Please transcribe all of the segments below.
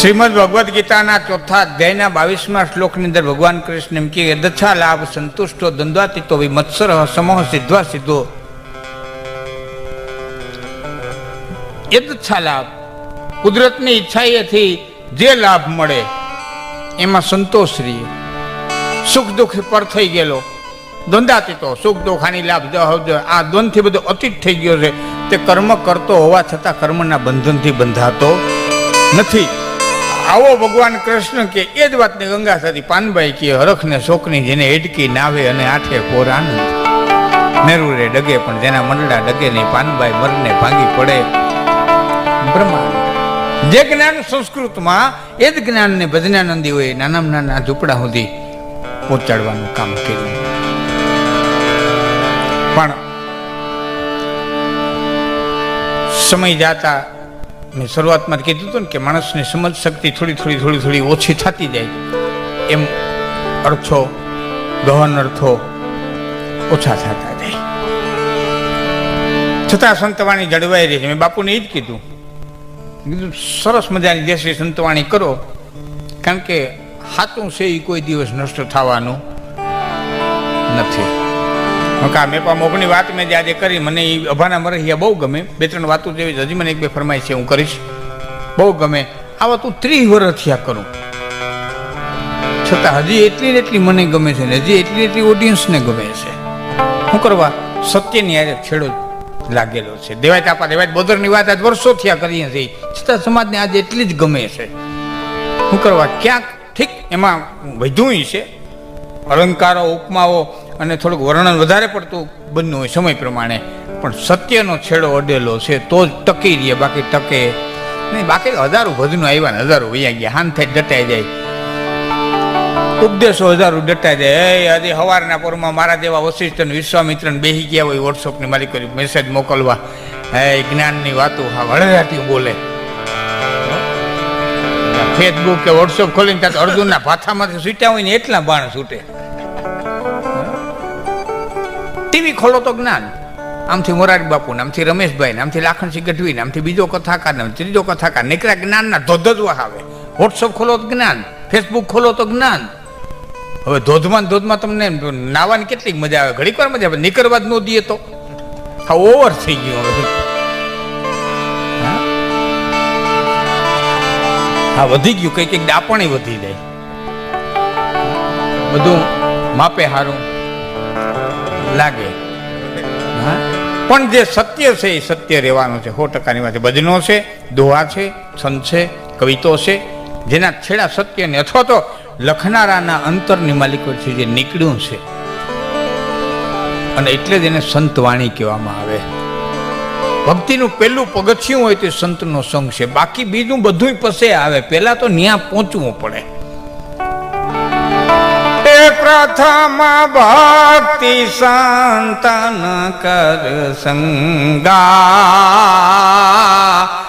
શ્રીમદ ભગવદ્ ગીતાના ચોથા અધ્યાયના બાવીસમાં શ્લોકની અંદર ભગવાન કૃષ્ણ એમ કે દચ્છા લાભ સંતુષ્ટો દ્વંદ્વાતીતો વિમત્સર સમોહ સિદ્ધવા સિદ્ધો. એ દચ્છા લાભ, કુદરતની ઈચ્છાએથી જે લાભ મળે, એમાં સંતોષ રહીએ. સુખ દુઃખ પર થઈ ગયેલો, દ્વંદ્વાતીતો, સુખ દુઃખાની લાભ આ દ્વંદથી બધો અતીત થઈ ગયો છે. તે કર્મ કરતો હોવા છતાં કર્મના બંધનથી બંધાતો નથી. આવો ભગવાન કૃષ્ણ કે એ જ વાતને ગંગા સાથી પાનબાઈ કે હરખને શોકની જેને હેડકી નાવે અને આઠે કોરાન નેરુરે ડગે પણ જેના મંડળા ડગે નહીં પાનબાઈ મરને ભાંગી પડે. બ્રહ્મા જે જ્ઞાન સંસ્કૃતમાં, એ જ જ્ઞાનને ભજનાનંદીઓએ નાનામાં નાના ઝૂંપડા સુધી પહોંચાડવાનું કામ કર્યું પણ સમય જાતા મેં શરૂઆતમાં કીધું હતું ને કે માણસની સમજ શક્તિ થોડી થોડી થોડી થોડી ઓછી થતી જાય. એમ અર્થો, ગહન અર્થો ઓછા થતા જાય. છતાં સંતવાણી જળવાઈ રહી છે. મેં બાપુને એ જ કીધું. કીધું, સરસ મજાની દેશી સંતવાણી કરો. કારણ કે હાથું છે એ કોઈ દિવસ નષ્ટ થવાનું નથી. મકા મેપા મોકની વાત મેં આજે કરી, મને એ અભાના મરહિયા બહુ ગમે. બે ત્રણ વાતો જેવી હજી મને એક બે ફરમાય છે, હું કરીશ. બહુ ગમે. આવા તું ત્રીસ વર્ષ થયા કરું. છતાં હજી એટલી ને એટલી મને ગમે છે ને હજી એટલી એટલી ઓડિયન્સને ગમે છે. શું કરવા? સત્યની આજે છેડો લાગેલો છે. દેવાય તાપા, દેવાય બોદરની વાત આજ વર્ષો થયા કરીએ છીએ. છતાં સમાજને આજે એટલી જ ગમે છે. શું કરવા? ક્યાંક ઠીક, એમાં વધુય છે. અલંકારો, ઉપમાઓ અને થોડુંક વર્ણન વધારે પડતું બન્યું હોય સમય પ્રમાણે. પણ સત્યનો છેડો અડેલો છે, તો જ ટકી રહીએ, બાકી ટકે. નહીં, બાકી હજારો ભજનો આવ્યા ને હજારો વૈયા ગયા, હાન થઈ ડટાઈ જાય. ઉપદેશો હજારો ડટાઈ જાય. એ, આજે સવારના પોરમાં મારા જેવા વશિષ્ઠ અને વિશ્વામિત્રને બેસી ગયા હોય વોટ્સઅપની મારી કરી મેસેજ મોકલવા. હે, જ્ઞાનની વાતો હા વળરાટી બોલે. ફેસબુક કે વોટ્સઅપ ખોલીને ત્યાં અર્જુનના ભાથામાંથી છૂટ્યા હોય ને એટલા બાણ છૂટે. ટીવી ખોલો તો જ્ઞાન. આમથી મોરારી બાપુ નામથી રમેશભાઈ ને, આમથી લાખણસિંહ ગઢવી ને, આમથી બીજો કથાકાર ને ત્રીજો કથાકાર નીકળ્યા જ્ઞાનના ધોધજવા આવે. વોટ્સઅપ ખોલો તો જ્ઞાન ફેસબુક ખોલો તો જ્ઞાન. હવે ધોધમાં ધોધમાં તમને નાવાની કેટલીક મજા આવે? ઘડીક વાર મજા આવે નીકળવા જ ન દઈએ તો. હા ઓવર થઈ ગયું હવે. હા? વધી ગયું કઈ કંઈક દાપણે વધી જાય. બધું માપે હારું. લાગે? પણ જે સત્ય છે એ સત્ય રહેવાનું છે. સો ટકાની વાત છે. ભજનો છે, દોહા છે છંદ છે, કવિતો છે. જેના છેડા સત્યને અથવા તો લખનારાના અંતરની માલિકો છે જે નીકળ્યું છે. અને એટલે જ એને સંતવાણી કહેવામાં આવે. ભક્તિનું પહેલું પગથિયું હોય તે સંતનો સંગ છે. બાકી બીજું બધું પસે આવે. પહેલાં તો ન્યા પહોંચવું પડે. પ્રથમ ભક્તિ સંતન કર સંગા.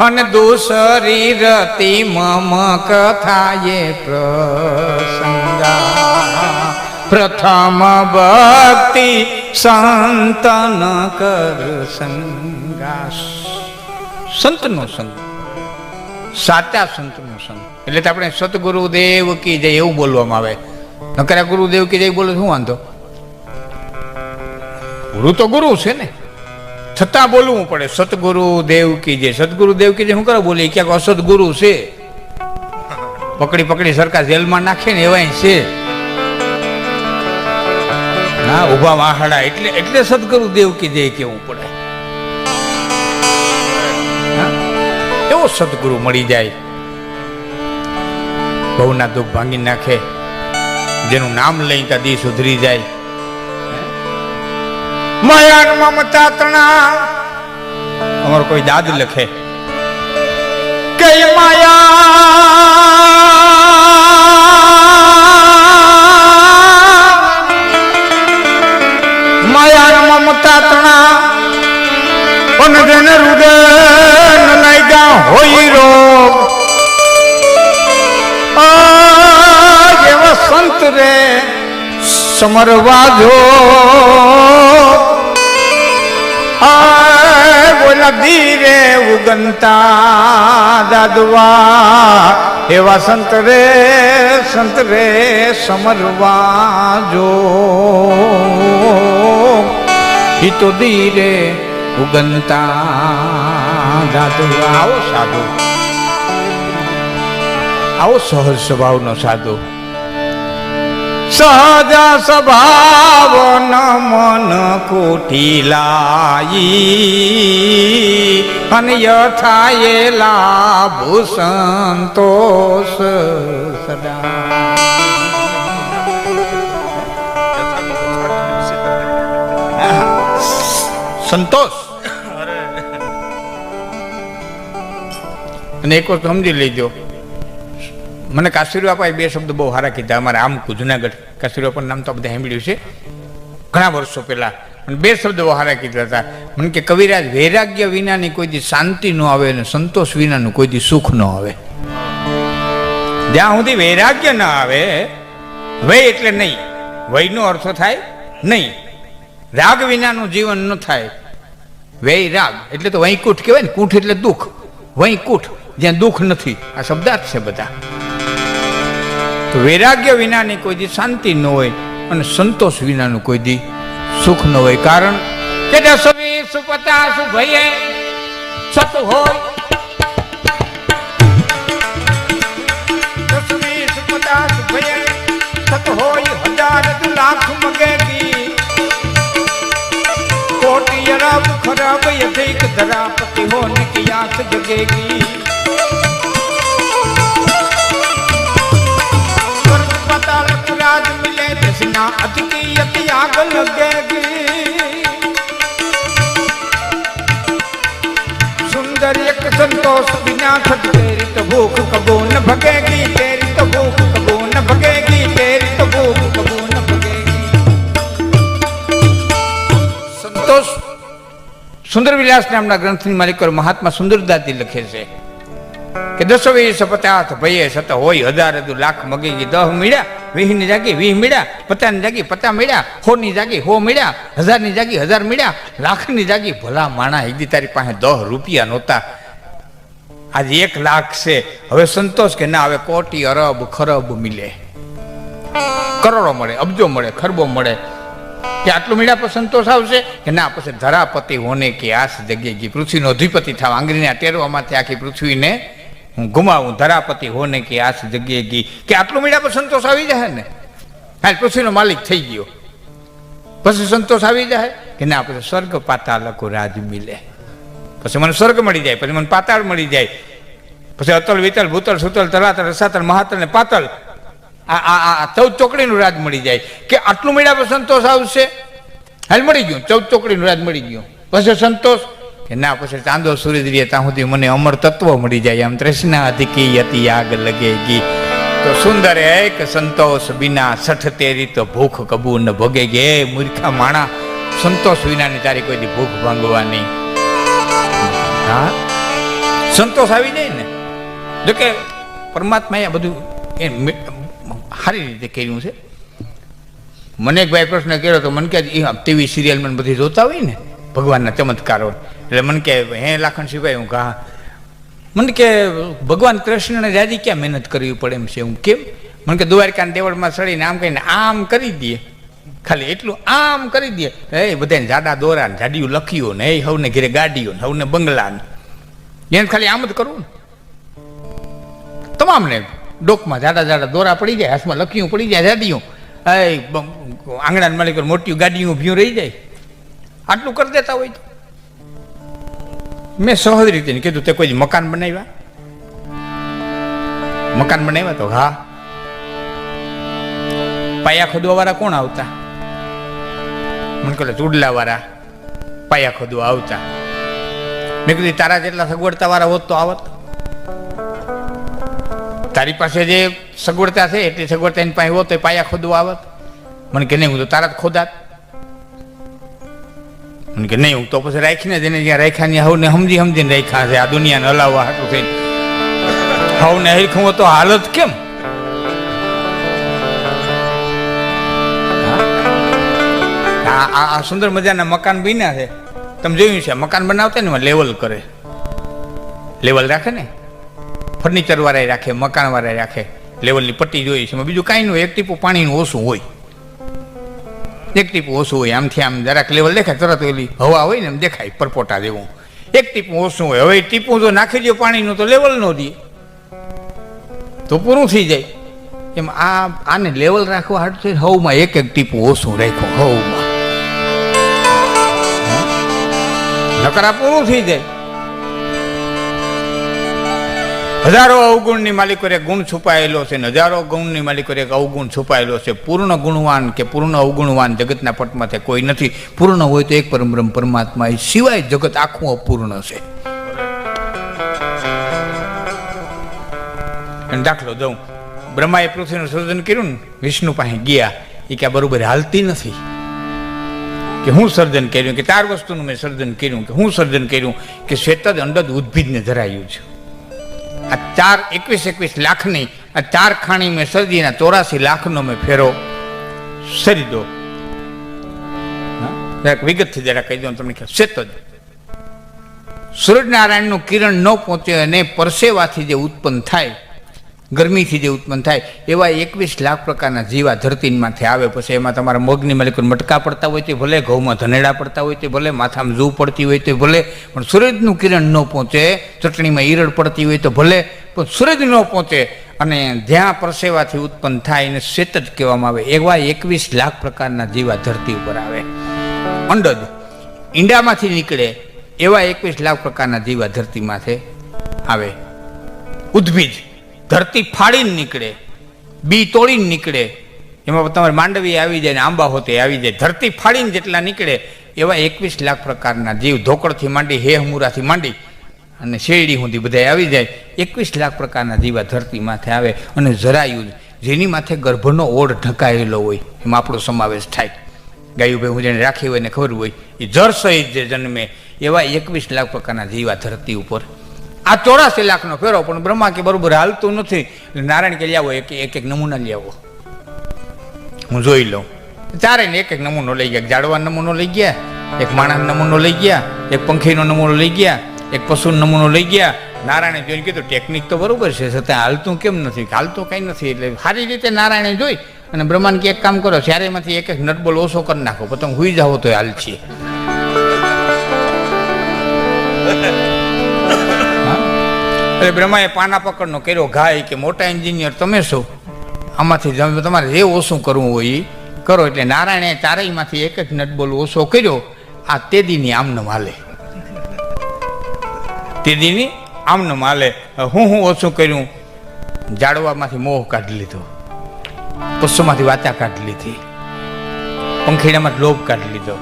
અને દુસરી રતિ મમ કથાએ પ્રસંગા. પ્રથમ ભક્તિ સંતન કર સંગા. સંતનો સંગ સાચા સંતનો સંગ એટલે આપણે સદગુરુદેવ કી જય એવું બોલવામાં આવે. નકરા ગુરુદેવ કે બોલો, શું વાંધો? ગુરુ તો ગુરુ છે ને. છતાં બોલવું પડે. સતગુરુ દેવ કી જય. સતગુરુ દેવ કી જય, શું કરો બોલે ક્યાંક અસતગુરુ છે. પકડી પકડી સરકાર જેલમાં નાખે ને એવાય છે. ના ઊભા વાહડા. એટલે એટલે સદગુરુ દેવ કી કેવું પડે? એવો સદગુરુ મળી જાય. બહુના દુઃખ ભાંગી નાખે. જેનું નામ લઈ ત્યાં દી સુધરી જાય. માયા મમતા તણા અમારો કોઈ દાદ લખે. કે સમરવા જો બોલા ધીરે ઉગનતા દાદવા. એવા સંત રે સંત રે સમરવા જો હિતો ધીરે ઉગનતા જાદુ આવો સાધુ. આવો સહજ સ્વભાવનો સાધુ. સહજ સ્વભાવ મન કુટિલાઈ અને યથાયેલા લાભ સંતોષ સદા. સંતોષ. અને એક વસ્તુ સમજી લેજો. મને કાશ્મીર બાપાએ બે શબ્દ બહુ સારા કીધા. અમારે આમ જુનાગઢ કાશ્મીર બાપાનું નામ તો બધા સાંભળ્યું છે. ઘણા વર્ષો પહેલાં મને બે શબ્દ બહુ સારા કીધા હતા. મને કે કવિરાજ, વૈરાગ્ય વિનાની કોઈ દી શાંતિ ન આવે અને સંતોષ વિનાનું કોઈ દી સુખ ન આવે. જ્યાં સુધી વૈરાગ્ય ન આવે, વય એટલે નહીં. વયનો અર્થ થાય નહીં. રાગ વિનાનું જીવન ન થાય. વૈ રાગ એટલે તો વૈકુંઠ કહેવાય ને, કૂઠ એટલે દુઃખ. વૈકુંઠ, જ્યાં દુઃખ નથી. આ શબ્દાર્થ છે બધા. તો વૈરાગ્ય વિનાની કોઈ દી શાંતિ ન હોય અને સંતોષ વિનાનું કોઈ દી સુખ ન હોય. કારણ કે દસવી સુપતા સુભયે સત હોય. સત હોય. હજાર મગેગી કોટી ખરાબ યધિક ધરાપતિ હો નિકયાસ જગેગી दसना अतिकी अति आग लगेगी सुंदर एक संतोष बिना खट तेरी तो भूख कबो न भगेगी तेरी तो भूख कबो न भगेगी तेरी तो भूख कबो न भगेगी સંતોષ સુંદર વિલાસ નામના ગ્રંથની માલિકો મહાત્મા સુંદરદાસજી લખે છે કે દસો વીસ પચાસ ભયે સત હોય હજાર હજુ લાખ મગી ગઈ, દહ મીડ્યા વીસની જાગી, વીસ મળ્યા પચાસની જાગી, પચાસ મળ્યા હો ની જાગી હો મીડ્યા હજારની જાગી, હજાર મીડ્યા લાખની જાગી. ભલા માણા હિદી તારી પાસે દહ રૂપિયા નહોતા. આજે એક લાખ છે. હવે સંતોષ કે ના, હવે કોટી, અરબ, ખરબ મિલે. કરોડો મળે, અબજો મળે, ખરબો મળે. કે આટલું મળ્યા પર સંતોષ આવશે? કે ના, પછી ધરાપતિ હોને કે આસ જગ્યાએ ગઈ. પૃથ્વીનો અધિપતિ થવા. આંગળીના ટેરવામાંથી આખી પૃથ્વીને હું ગુમાવું, ધરાપતિ હોને કે આસ જગ્યાએ ગઈ. કે આટલું મીડા પર સંતોષ આવી જાય ને? હાલ પૃથ્વીનો માલિક થઈ ગયો. પછી સંતોષ આવી જાય કે ના, પછી સ્વર્ગ પાતાલકો રાજ મિલે. પછી મને સ્વર્ગ મળી જાય, પછી મને પાતાળ મળી જાય. પછી અતલ, વિતલ, ભૂતલ, સુતલ તલાતલ રસાતલ, મહાતલ ને પાતલ આ આ આ ચૌદ ચોકડીનું રાજ મળી જાય. કે આટલું મળ્યા પર સંતોષ આવશે? હાલ મળી ગયું, ચૌદ ચોકડીનું રાજ મળી ગયું. પછી સંતોષ કે ના, પછી ચાંદો સૂર્ય રહે ત્યાં સુધી મને અમર તત્વ મળી જાય. આમ તૃષ્ણા અધિકી અતિ આગ લગેગી. તો સુંદર એક સંતોષ બિના સઠ તેરી તો ભૂખ કબૂ ન ભોગે ગે. મૂર્ખા માણા, સંતોષ વિનાની તારી કોઈ ભૂખ ભાંગવાની. હા? સંતોષ આવી જાય ને? જોકે પરમાત્માએ આ બધું એ સારી રીતે કર્યું છે. મને એક ભાઈ પ્રશ્ન કર્યો તો મને કે ટીવી સિરિયલ મને બધી જોતા હોય ને? ભગવાનના ચમત્કારો. એટલે મને કે, હે લાખણ સિવાય હું કહા મને કે, ભગવાન કૃષ્ણને રાજી ક્યાં મહેનત કરવી પડે એમ છે? હું કેમ? મને કે, દ્વારકાના દેવળમાં સડીને આમ કહીને આમ કરી દઈએ ખાલી એટલું આમ કરી દે. એ બધાને જાડા દોરા ને જાડિયું લખ્યું ને એ હવને ઘેરે ગાડીઓ ને હવને બંગલા ને. એને ખાલી આમ જ કરવું ને. તમામને ડોકમાં જાડા જાડા દોરા પડી જાય, હાથમાં લખ્યું પડી જાય, જાડિયું. એ આંગણાના માલિક મોટી ગાડીઓ ભ્યું રહી જાય. આટલું કરી દેતા હોય તો. મેં સહજ રીતે કીધું, તે કોઈ મકાન બનાવ્યા? મકાન બનાવ્યા તો હા. પાયા ખોદવા વાળા કોણ આવતા? મને કહે ચૂડલા વાળા પાયા ખોદવા આવતા. મેં કીધું તારા જેટલા સગવડતા વાળા હોત તો આવત. તારી પાસે જે સગવડતા છે, એટલી સગવડતા એની પાસે હોત તો પાયા ખોદવા આવત. મને કે નહીં, હું તો તારા જ ખોદાત. મને કે નહીં, હું તો પછી રાખીને જેને જ્યાં રાખ્યા ને હવને સમજી સમજીને રાખ્યા છે. આ દુનિયાને હલાવવા હાટું થઈને. હવને હરખું તો હાલત કેમ? આ સુંદર મજાના મકાન બન્યા છે. તમે જોયું છે, મકાન બનાવતા ને લેવલ કરે. લેવલ રાખે ને? ફર્નિચર વાળા રાખે, મકાન વાળા રાખે. લેવલની પટ્ટી જોઈએ છે. બીજું કાંઈ નહીં એક ટીપું પાણીનું ઓછું હોય. એક ટીપું ઓછું હોય, આમથી આમ જરાક લેવલ દેખાય, તરત ઓલી હવા હોય ને એમ દેખાય, પરપોટા જેવું. એક ટીપું ઓછું હોય. હવે ટીપું જો નાખી દો પાણીનું તો લેવલ ન દે. તો પૂરું થઈ જાય. એમ આ, આને લેવલ રાખવા હાટ છે હવમાં એક એક ટીપું ઓછું રાખો હવમાં. નકરા પૂરું થઈ જાય. હજારો અવગુણની માલિકોરે ગુણ છુપાયેલો છે ને હજારો ગુણની માલિકોએ એક અવગુણ છુપાયેલો છે. પૂર્ણ ગુણવાન કે પૂર્ણ અવગુણવાન જગતના પટમાં કોઈ નથી. પૂર્ણ હોય તો એક પરમબ્રહ્મ પરમાત્મા એ સિવાય જગત આખું અપૂર્ણ છે. દાખલો દઉં. બ્રહ્માએ પૃથ્વીનું સર્જન કર્યું ને, વિષ્ણુ પાસે ગયા. એ કે બરોબર હાલતી નથી. કે હું સર્જન કર્યું? કે ચાર વસ્તુનું મેં સર્જન કર્યું? કે હું સર્જન કર્યું? કે શ્વેત જ અંડદ ઉદ્ભિદને ધરાયું છે. આ ચાર એકવીસ એકવીસ લાખની, આ ચાર ખાણી મેં સર્જીના ચોરાસી લાખનો મેં ફેરો સરી દો. જરાક વિગતથી જરા કહી દઉં તમને ખ્યાલ. શ્વેત જ. સૂર્યનારાયણનું કિરણ ન પહોંચે અને પરસેવાથી જે ઉત્પન્ન થાય ગરમીથી જે ઉત્પન્ન થાય, એવા એકવીસ લાખ પ્રકારના જીવા ધરતીમાંથી આવે. પછી એમાં તમારા મગની માલિકો મટકા પડતા હોય તે ભલે, ઘઉંમાં ધનેડા પડતા હોય તે ભલે, માથામાં જૂ પડતી હોય તે ભલે, પણ સૂરજનું કિરણ ન પહોંચે, ચટણીમાં ઈરડ પડતી હોય તો ભલે, પણ સૂરજ ન પહોંચે. અને જ્યાં પરસેવાથી ઉત્પન્ન થાય એને શ્વેત જ કહેવામાં આવે. એવા એકવીસ લાખ પ્રકારના જીવા ધરતી ઉપર આવે. અંડજ ઈંડામાંથી નીકળે, એવા એકવીસ લાખ પ્રકારના જીવા ધરતીમાંથી આવે. ઉદ્ભીજ ધરતી ફાડીને નીકળે, બી તોડીને નીકળે. એમાં તમારે માંડવી આવી જાય ને આંબા હોતે આવી જાય. ધરતી ફાડીને જેટલા નીકળે એવા એકવીસ લાખ પ્રકારના જીવ ધોકડથી માંડી, હેહમુરાથી માંડી અને શેરડી સુધી બધા આવી જાય. એકવીસ લાખ પ્રકારના જીવા ધરતી માથે આવે અને જરાયું જેની માથે ગર્ભનો ઓઢ ઢંકાયેલો હોય, એમાં આપણો સમાવેશ થાય. ગાયું ભાઈ હું જેને રાખી હોય ને ખબર હોય, એ જળ સહિત જે જન્મે એવા એકવીસ લાખ પ્રકારના જીવા ધરતી ઉપર આ ચોરાસી લાખનો ફેરો, પણ બ્રહ્મા કે બરોબર હાલતું નથી. નારાયણ કે લ્યાવો, એક એક એક નમૂના આવો હું જોઈ લઉં. ચારે એક એક નમૂનો લઈ ગયા. ઝાડવા નમૂનો લઈ ગયા, એક માણસ નમૂનો લઈ ગયા, એક પંખીનો નમૂનો લઈ ગયા, એક પશુ નમૂનો લઈ ગયા. નારાયણે જોઈને કીધું ટેકનિક તો બરોબર છે, છતાં હાલતું કેમ નથી? હાલતું કંઈ નથી. એટલે સારી રીતે નારાયણે જોઈ અને બ્રહ્માન કે એક કામ કરો ચારેમાંથી એક એક નટબોલ ઓછો કરી નાખો, પતંગ હુઈ જાઓ તો હાલ છીએ. એટલે બ્રહ્માએ પાના પકડનો કર્યો, ઘાય કે મોટા એન્જિનિયર તમે શું આમાંથી તમારે જે ઓછું કરવું હોય એ કરો. એટલે નારાયણે ચારેયમાંથી એક જ નટબોલ ઓછો કર્યો. આ તેદીની આમને માલે તેદીની આમને માલે હું હું ઓછું કર્યું. જાડવામાંથી મોહ કાઢી લીધો. પશુમાંથી વાચા કાઢી લીધી. પંખીડામાં લોભ કાઢી લીધો.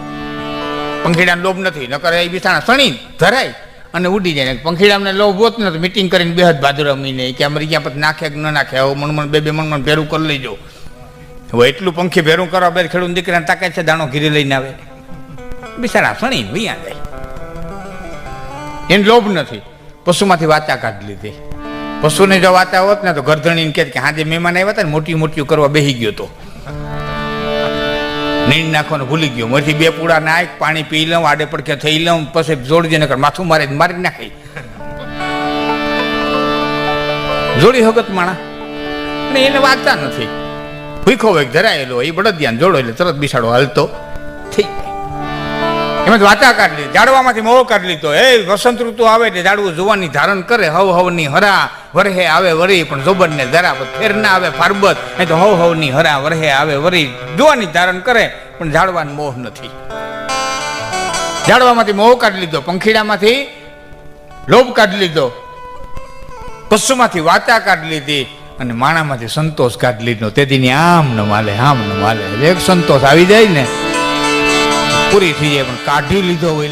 પંખીડાને લોભ નથી. નકર એ બિસાણા સણી ધરાય. અને ઉડી જાય. પંખીડામને લોભ હોત ને તો મિટિંગ કરીને બેહદ ભાદરા મહિને. કે અમારી ક્યાં પછી નાખે કે ન નાખે? આવો મણમણ બે બે મણમણ ભેરું કરી લેજો. હવે એટલું પંખી ભેરું કરો બે ખેડૂત દીકરાને તાકે છે દાણો ઘીરે લઈને આવે. બિચારા સણી ભૈયા જાય. એને લોભ નથી. પશુમાંથી વાચા કાઢી લીધી. પશુને જો વાચા હોત ને તો ગરધણીને કે હાજે મહેમાન આવ્યા હતા ને મોટી મોટી કરવા બેસી ગયો તો. નીંદ નાખવાનું ભૂલી ગયો. મોથી બે પૂડા નાખ, પાણી પી લઉં, આડે પડખે થઈ લઉં, પછી જોડજે, નકર માથું મારે મારી નાખી. જોડી હગત માણા. અને એને વાંચતા નથી. ભૂખો હોય ધરાયેલો એ બળદ ધ્યાન જોડો એટલે તરત બિસાડો હાલતો. થઈ જાય જ વાચા કાઢી લીધી ઝાડવામાંથી મોહ કાઢી લીધો. એ વસંત ઋતુ આવે એટલે ઝાડવું જોવાની ધારણ કરે. હવ હવની હરા વરહે આવે વરી, પણ જોબનને જરા ફેર ના આવે ફારબત. એ તો હવ હવની હરા વરહે આવે વરી. જોવાની ધારણ કરે, પણ જાડવાનો મોહ નથી. ઝાડવામાંથી મોહ કાઢી લીધો, પંખીડામાંથી લોભ કાઢી લીધો. પશુમાંથી વાચા કાઢી લીધી અને માણામાંથી સંતોષ કાઢી લીધો. તેથી આમ ન માલે, આમ ન માલે. એક સંતોષ આવી જાય ને પૂરી થઈ જાય પણ કાઢી લીધો હોય